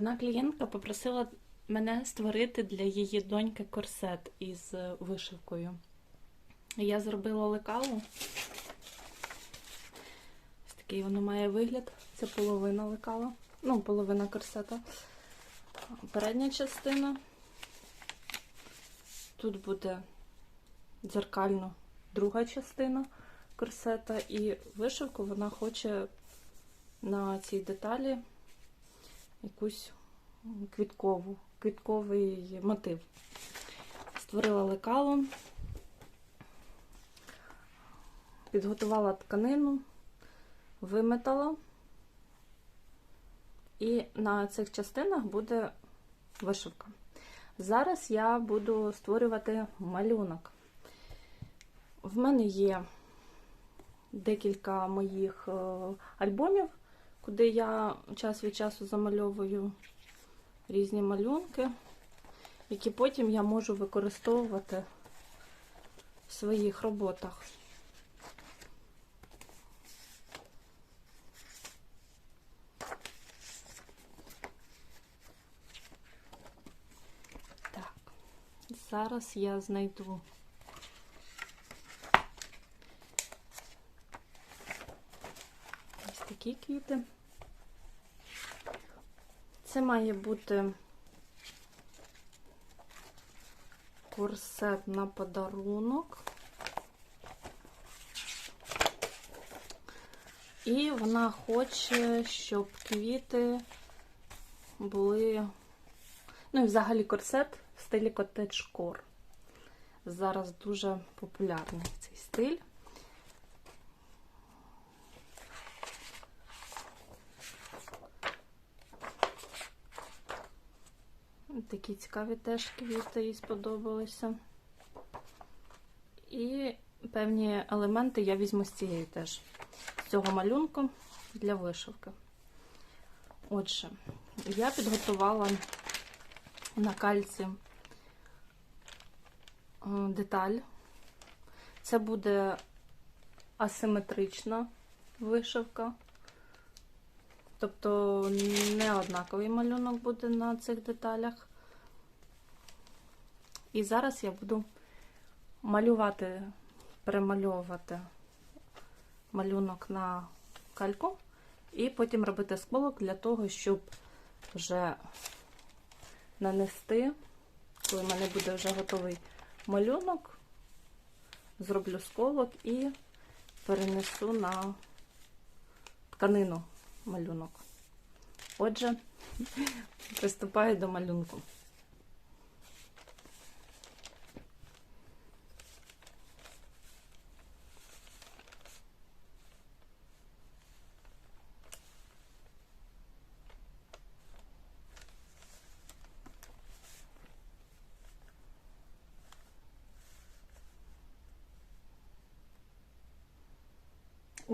Одна клієнтка попросила мене створити для її доньки корсет із вишивкою. Я зробила лекалу. Ось такий воно має вигляд. Це половина лекала. Ну, половина корсета. Передня частина. Тут буде дзеркально друга частина корсета. І вишивку вона хоче на цій деталі якусь квіткову, квітковий мотив. Створила лекало, підготувала тканину, виметала, і на цих частинах буде вишивка. Зараз я буду створювати малюнок. В мене є декілька моїх е, альбомів, куди я час від часу замальовую різні малюнки, які потім я можу використовувати в своїх роботах. Так, зараз я знайду такі квіти. Це має бути корсет на подарунок. І вона хоче, щоб квіти були, ну і взагалі корсет в стилі коттедж-кор. Зараз дуже популярний цей стиль. Такі цікаві теж квіти їй сподобалися. І певні елементи я візьму з цієї теж, з цього малюнку для вишивки. Отже, я підготувала на кальці е, деталь. Це буде асиметрична вишивка. Тобто не однаковий малюнок буде на цих деталях. І зараз я буду малювати, перемальовувати малюнок на кальку, і потім робити сколок для того, щоб вже нанести, коли в мене буде вже готовий малюнок, зроблю сколок і перенесу на тканину малюнок. Отже, приступаю до малюнку.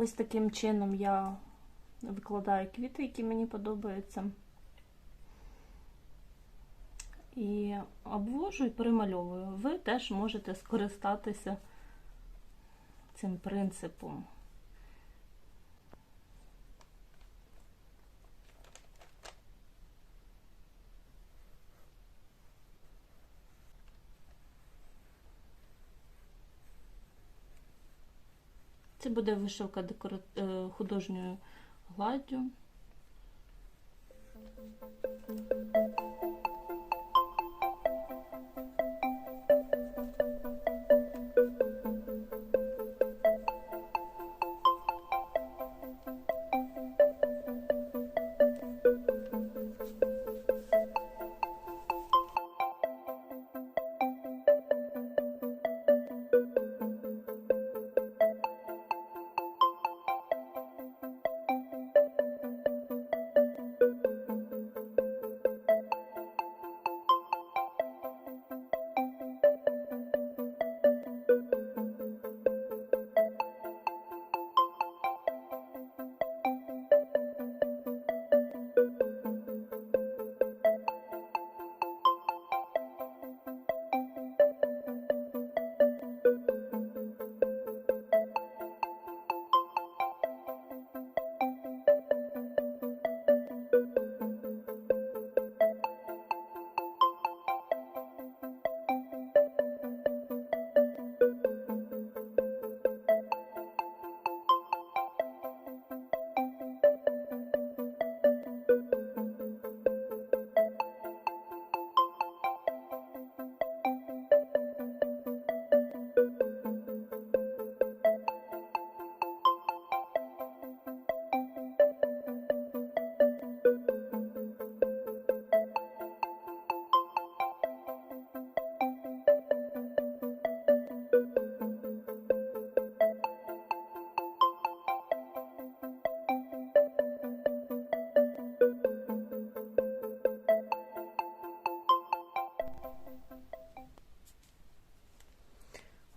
Ось таким чином я викладаю квіти, які мені подобаються. І обвожу і перемальовую. Ви теж можете скористатися цим принципом. Це буде вишивка е, художньою гладдю.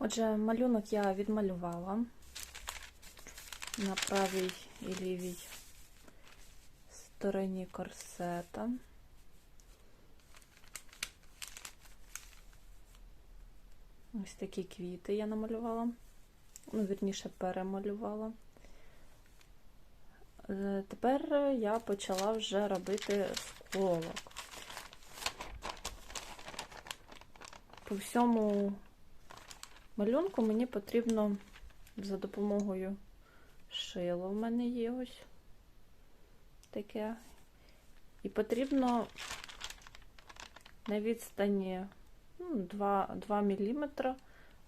Отже, малюнок я відмалювала на правій і лівій стороні корсета. Ось такі квіти я намалювала. Ну, вірніше, перемалювала. Е, Тепер я почала вже робити сколок. По всьому малюнку мені потрібно за допомогою шила в мене є ось таке. І потрібно на відстані ну, 2, 2 мм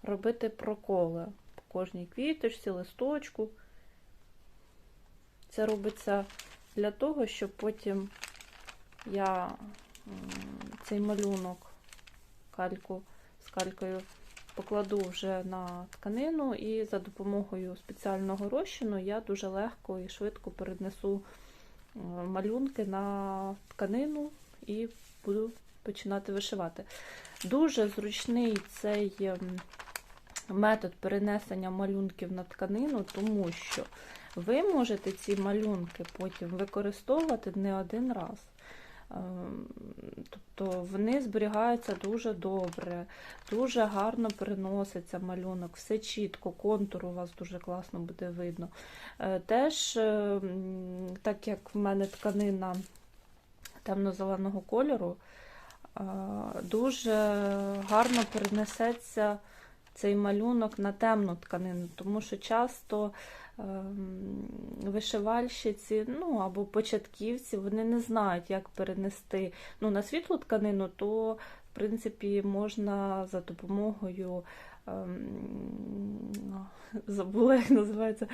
робити проколи по кожній квіточці, листочку. Це робиться для того, щоб потім я цей малюнок кальку з калькою покладу вже на тканину, і за допомогою спеціального розчину я дуже легко і швидко перенесу малюнки на тканину і буду починати вишивати. Дуже зручний цей метод перенесення малюнків на тканину, тому що ви можете ці малюнки потім використовувати не один раз. Тобто вони зберігаються дуже добре, дуже гарно переноситься малюнок, все чітко, контур у вас дуже класно буде видно. Теж, так як в мене тканина темно-зеленого кольору, дуже гарно перенесеться цей малюнок на темну тканину, тому що часто вишивальщиці, ну або початківці, вони не знають, як перенести ну, на світлу тканину, то, в принципі, можна за допомогою. Забула, як називається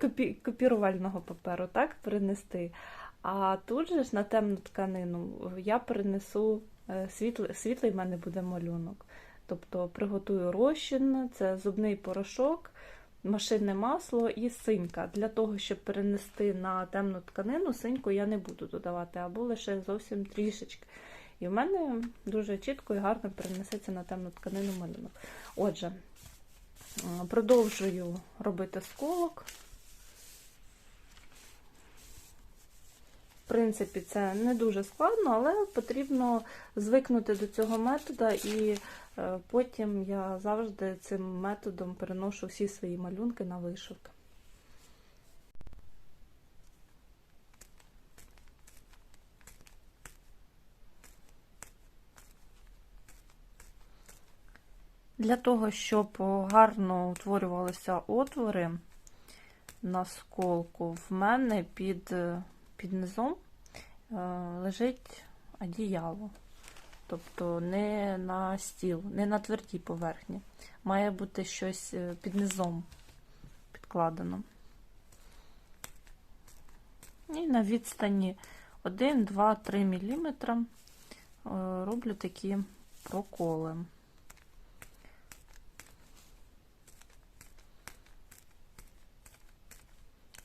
копі, копірувального паперу, так, перенести. А тут же ж на темну тканину я перенесу світлий, світлий в мене буде малюнок. Тобто приготую розчин, це зубний порошок, машинне масло і синька. Для того, щоб перенести на темну тканину, синьку я не буду додавати, або лише зовсім трішечки. І в мене дуже чітко і гарно перенесеться на темну тканину малюнок. Отже, продовжую робити сколок. В принципі, це не дуже складно, але потрібно звикнути до цього методу, і потім я завжди цим методом переношу всі свої малюнки на вишивки. Для того, щоб гарно утворювалися отвори на сколку, в мене під під низом е, лежить одіяло. Тобто не на стіл, не на твердій поверхні. Має бути щось е, під низом підкладено. І на відстані 1, 2, 3 мм роблю такі проколи.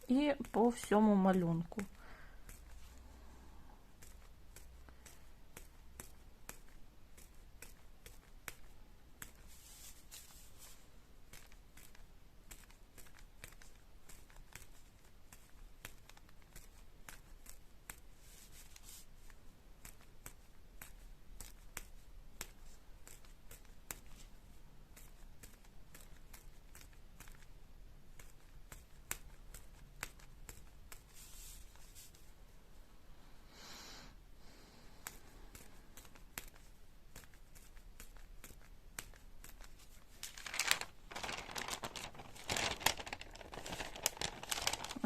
І по всьому малюнку.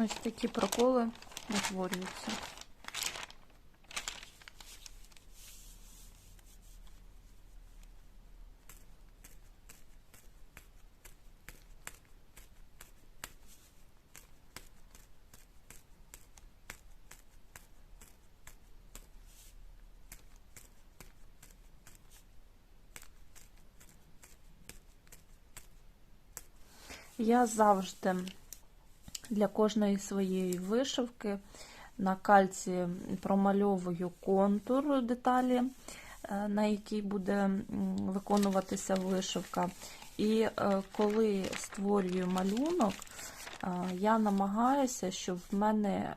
Ось такі проколи утворюються. Я завжди для кожної своєї вишивки на кальці промальовую контур деталі, е, на якій буде виконуватися вишивка. І е, коли створюю малюнок, е, я намагаюся, щоб в мене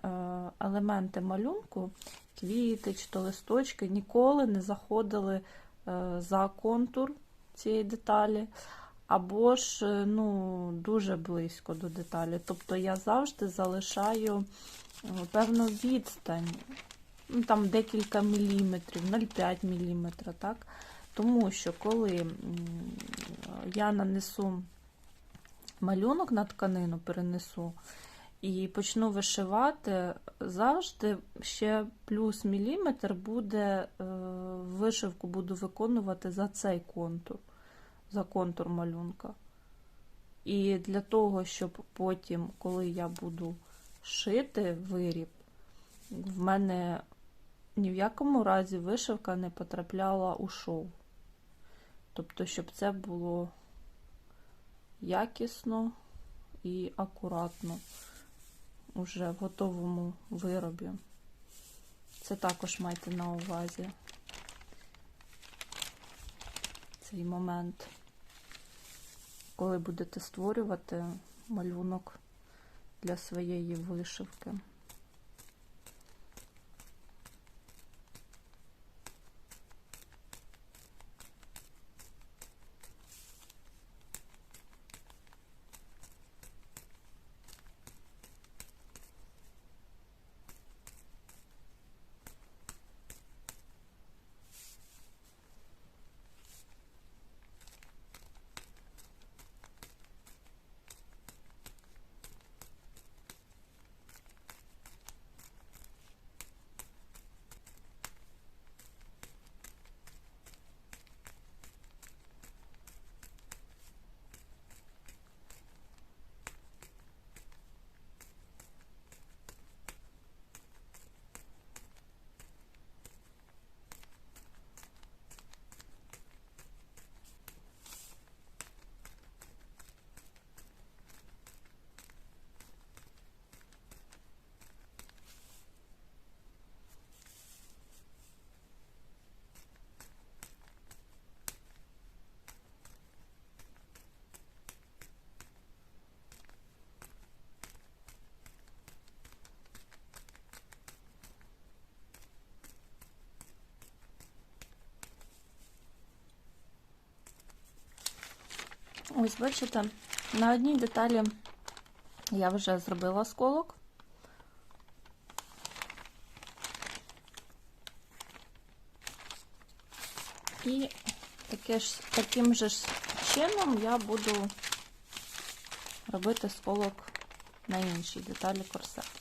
елементи малюнку, квіти чи то листочки, ніколи не заходили за контур цієї деталі, або ж е, ну, дуже близько до деталі. Тобто я завжди залишаю е, певну відстань, ну, там декілька міліметрів, 0,5 міліметра, так? Тому що коли я нанесу малюнок на тканину, перенесу і почну вишивати, завжди ще плюс міліметр буде е, вишивку буду виконувати за цей контур, за контур малюнка. І для того, щоб потім, коли я буду шити виріб, в мене ні в якому разі вишивка не потрапляла у шов. Тобто, щоб це було якісно і акуратно уже в готовому виробі. Це також майте на увазі цей момент, коли будете створювати малюнок для своєї вишивки. Ось, бачите, на одній деталі я вже зробила сколок. І таке ж, таким же чином я буду робити сколок на іншій деталі корсету.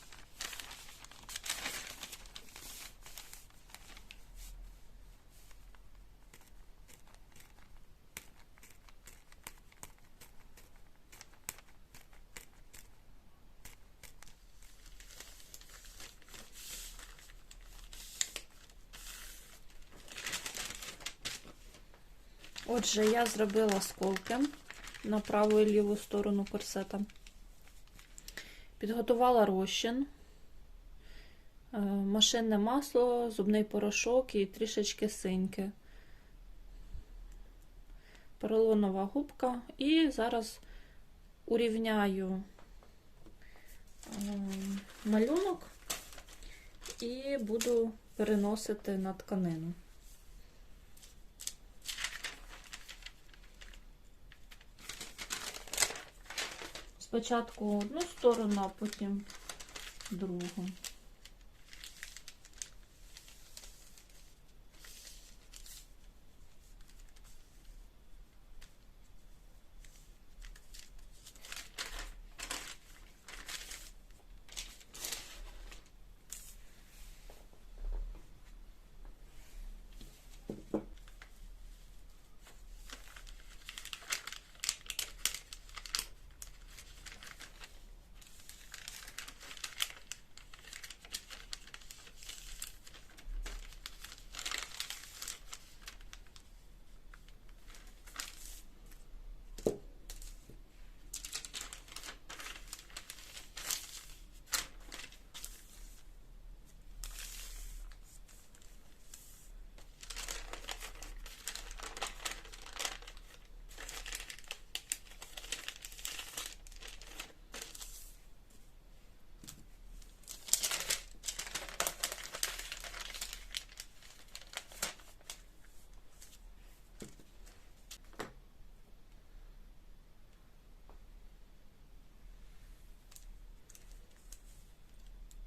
Отже, я зробила сколки на праву і ліву сторону корсета. Підготувала розчин, е, машинне масло, зубний порошок і трішечки синьки. Поролонова губка. І зараз урівняю е, малюнок і буду переносити на тканину. Спочатку одну сторону, а потім другу.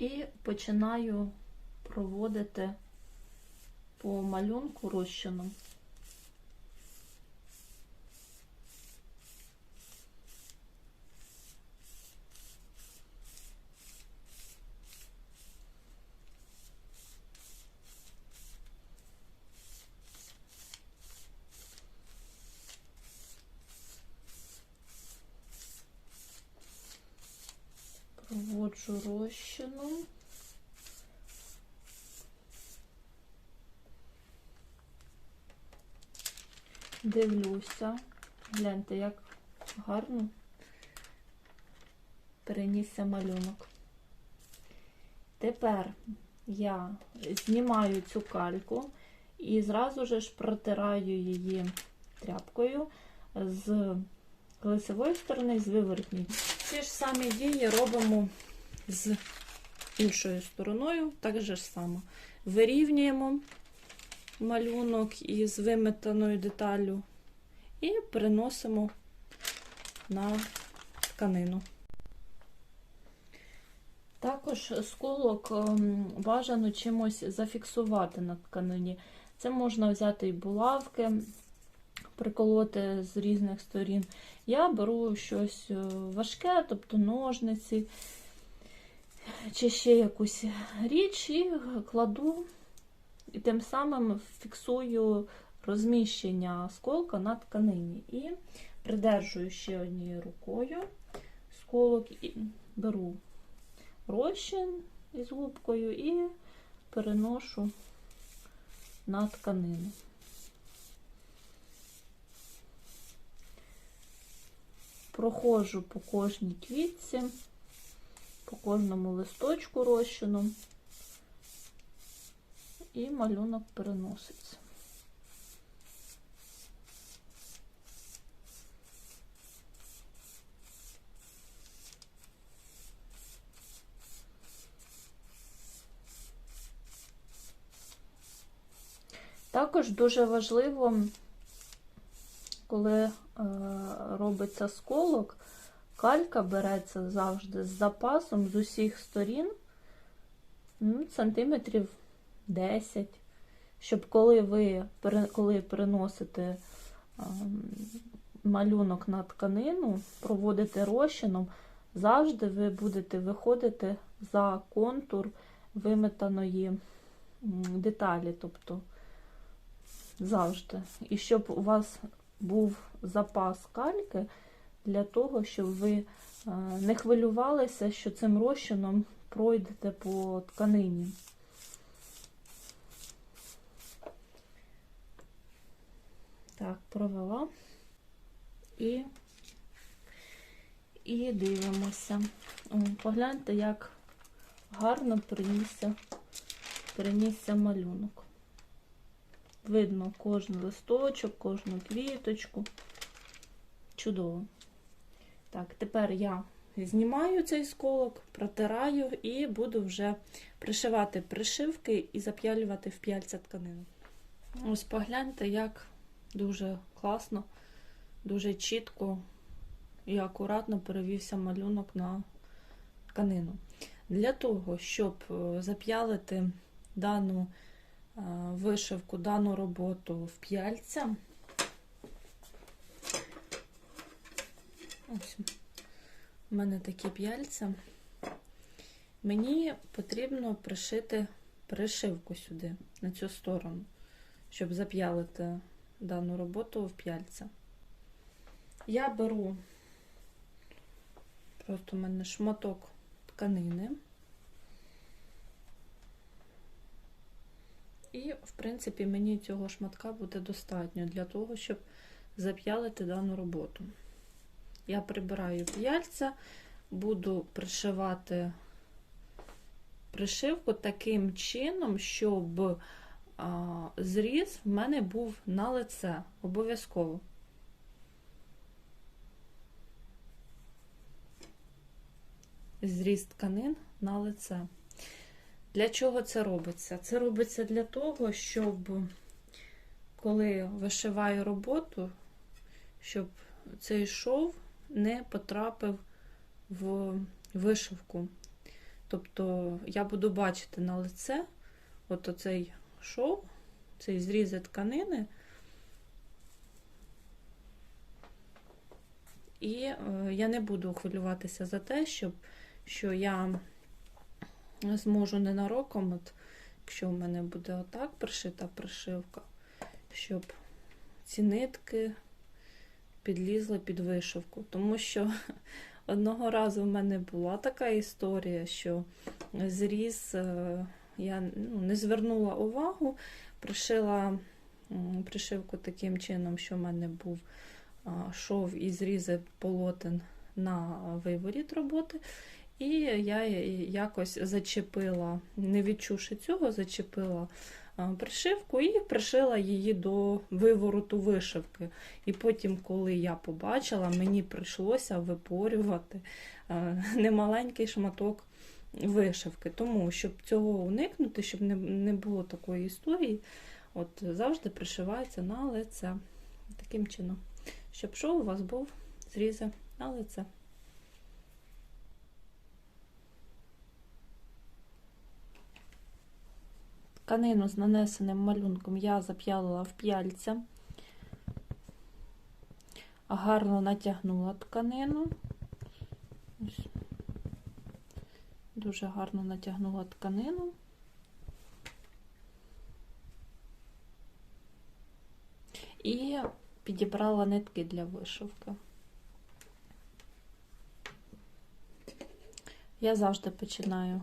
І починаю проводити по малюнку розчином. Проводжу розчином. Дивлюся. Гляньте, як гарно перенісся малюнок. Тепер я знімаю цю кальку і зразу ж протираю її тряпкою з лицевої сторони з виворотньої. Ці ж самі дії робимо з іншою стороною, так же ж само. Вирівнюємо малюнок із виметаною деталлю і переносимо на тканину. Також сколок ем, бажано чимось зафіксувати на тканині. Це можна взяти і булавки, приколоти з різних сторін. Я беру щось е, важке, тобто ножниці, чи ще якусь річ, і кладу, і тим самим фіксую розміщення осколка на тканині. І придержую ще однією рукою сколок і беру розчин із губкою і переношу на тканину. Проходжу по кожній квітці, по кожному листочку розчином, і малюнок переноситься. Також дуже важливо, коли е, робиться сколок, калька береться завжди з запасом з усіх сторін сантиметрів 10, щоб коли ви коли переносите е, малюнок на тканину, проводите розчином, завжди ви будете виходити за контур виметаної деталі. тобто завжди. І щоб у вас був запас кальки для того, щоб ви е, не хвилювалися, що цим розчином пройдете по тканині. Так, провела і і дивимося. Погляньте, як гарно перенісся, перенісся малюнок. Видно кожен листочок, кожну квіточку. Чудово. Так, тепер я знімаю цей сколок, протираю і буду вже пришивати пришивки і зап'ялювати в п'яльця тканину. Ось погляньте, як дуже класно, дуже чітко і акуратно перевівся малюнок на тканину. Для того, щоб е, зап'ялити дану вишивку дану роботу в п'яльця. Ось у мене такі п'яльця. Мені потрібно пришити пришивку сюди, на цю сторону, щоб зап'ялити дану роботу в п'яльця. Я беру просто у мене шматок тканини. І, в принципі, мені цього шматка буде достатньо для того, щоб зап'ялити дану роботу. Я прибираю п'яльця, буду пришивати пришивку таким чином, щоб зріз в мене був на лице обов'язково. Зріз тканин на лице. Для чого це робиться? Це робиться для того, щоб коли вишиваю роботу, щоб цей шов не потрапив в вишивку. Тобто я буду бачити на лице от оцей шов, цей зрізи тканини. І е, я не буду хвилюватися за те, щоб, що я зможу ненароком, от, якщо в мене буде отак пришита пришивка, щоб ці нитки підлізли під вишивку. Тому що одного разу в мене була така історія, що зріз е, я ну, не звернула увагу, пришила пришивку таким чином, що в мене був шов і зрізи полотен на виворіт роботи. І я якось зачепила, не відчувши цього, зачепила пришивку і пришила її до вивороту вишивки. І потім, коли я побачила, мені прийшлося випорювати немаленький шматок вишивки. Тому, щоб цього уникнути, щоб не, не було такої історії, от завжди пришивається на лице. Таким чином, щоб шов у вас був зрізи на лице. Тканину з нанесеним малюнком я зап'ялила в п'яльця, гарно натягнула тканину. Ось. Дуже гарно натягнула тканину. І підібрала нитки для вишивки. Я завжди починаю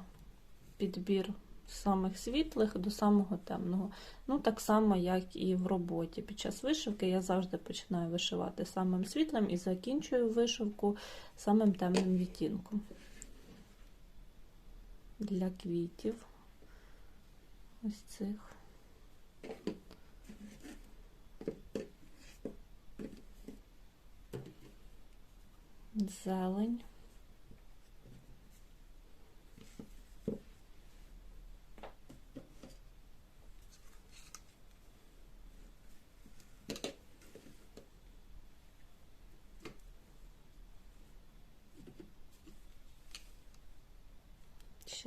підбір з самих світлих до самого темного. Ну, так само, як і в роботі. Під час вишивки я завжди починаю вишивати самим світлим і закінчую вишивку самим темним відтінком. Для квітів ось цих. Зелень.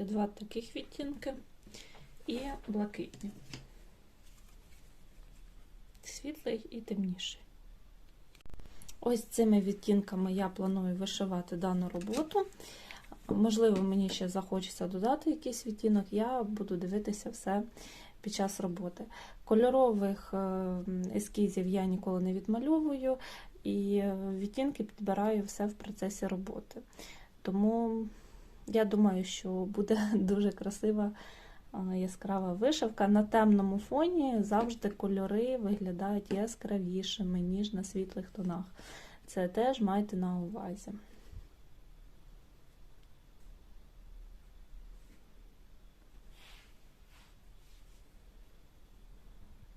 Ще два таких відтінки і блакитні. Світлий і темніший. Ось цими відтінками я планую вишивати дану роботу. Можливо, мені ще захочеться додати якийсь відтінок, я буду дивитися все під час роботи. Кольорових ескізів я ніколи не відмальовую, і відтінки підбираю все в процесі роботи. Тому я думаю, що буде дуже красива яскрава вишивка. На темному фоні завжди кольори виглядають яскравішими, ніж на світлих тонах. Це теж майте на увазі.